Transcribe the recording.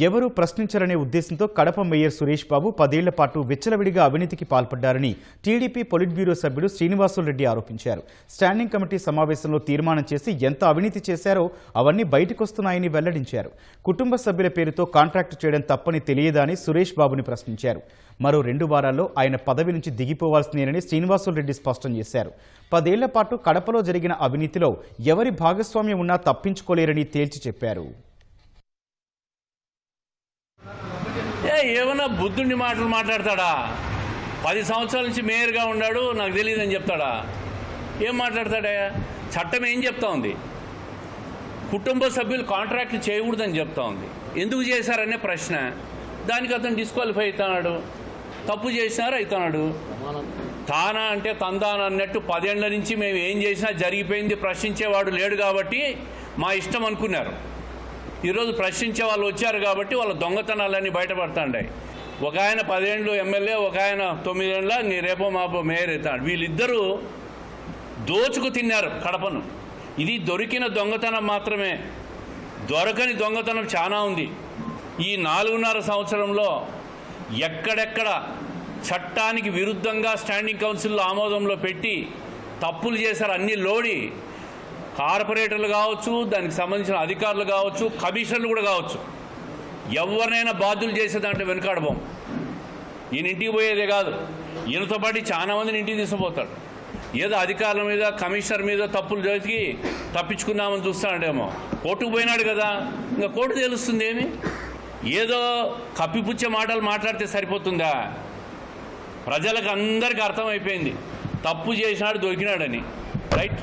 ఎవరూ ప్రశ్నించరనే ఉద్దేశంతో కడప మేయర్ సురేష్ బాబు పదేళ్ళ పాటు విచ్చలవిడిగా అవినీతికి పాల్పడ్డారని టీడీపీ పొలిట్ బ్యూరో సభ్యుడు శ్రీనివాసులరెడ్డి ఆరోపించారు. స్టాండింగ్ కమిటీ సమావేశంలో తీర్మానం చేసి ఎంత అవినీతి చేశారో అవన్నీ బయటకొస్తున్నాయని వెల్లడించారు. కుటుంబ సభ్యుల పేరుతో కాంట్రాక్టు చేయడం తప్పని తెలియదా అని సురేష్ బాబుని ప్రశ్నించారు. మరో రెండు వారాల్లో ఆయన పదవి నుంచి దిగిపోవాల్సిందేనని శ్రీనివాసులరెడ్డి స్పష్టం చేశారు. పదేళ్ళ పాటు కడపలో జరిగిన అవినీతిలో ఎవరి భాగస్వామ్యం ఉన్నా తప్పించుకోలేరని తేల్చి చెప్పారు. ఏమన్నా బుద్ధుడిని మాటలు మాట్లాడతాడా? పది సంవత్సరాల నుంచి మేయర్గా ఉన్నాడు నాకు తెలియదని చెప్తాడా? ఏం మాట్లాడతాడా? చట్టం ఏం చెప్తా ఉంది? కుటుంబ సభ్యులు కాంట్రాక్ట్ చేయకూడదని చెప్తా ఉంది. ఎందుకు చేశారనే ప్రశ్న. దానికి అతను డిస్క్వాలిఫై అవుతున్నాడు. తప్పు చేసినారు అవుతున్నాడు తానా అంటే తందాన అన్నట్టు పదేళ్ళ నుంచి మేము ఏం చేసినా జరిగిపోయింది ప్రశ్నించేవాడు లేడు కాబట్టి మా ఇష్టం అనుకున్నారు. ఈరోజు ప్రశ్నించే వాళ్ళు వచ్చారు కాబట్టి వాళ్ళ దొంగతనాలన్నీ బయటపడుతుంటాయి ఒక ఆయన పదేళ్ళు ఎమ్మెల్యే ఒక ఆయన తొమ్మిదేళ్ళ నీ రేపో మాపో మేయర్ అవుతాడు. వీళ్ళిద్దరూ దోచుకు తిన్నారు కడపను. ఇది దొరికిన దొంగతనం మాత్రమే. దొరకని దొంగతనం చాలా ఉంది. ఈ నాలుగున్నర సంవత్సరంలో ఎక్కడెక్కడ చట్టానికి విరుద్ధంగా స్టాండింగ్ కౌన్సిల్లో ఆమోదంలో పెట్టి తప్పులు చేశారు అన్ని లోడి కార్పొరేటర్లు కావచ్చు దానికి సంబంధించిన అధికారులు కావచ్చు కమిషనర్లు కూడా కావచ్చు. ఎవరినైనా బాధ్యులు చేసే దాంట్లో వెనుకాడబోం ఈయన ఇంటికి పోయేదే కాదు. ఈయనతో పాటు చాలా మందిని ఇంటికి తీసుకుపోతాడు. ఏదో అధికారుల మీద కమిషనర్ మీద తప్పులు జరిగి తప్పించుకుందామని చూస్తాడేమో కోర్టుకు పోయినాడు కదా. ఇంకా కోర్టు తెలుస్తుంది ఏమి? ఏదో కప్పిపుచ్చే మాటలు మాట్లాడితే సరిపోతుందా? ప్రజలకు అందరికీ అర్థమైపోయింది. తప్పు చేసినాడు దొరికినాడని. రైట్?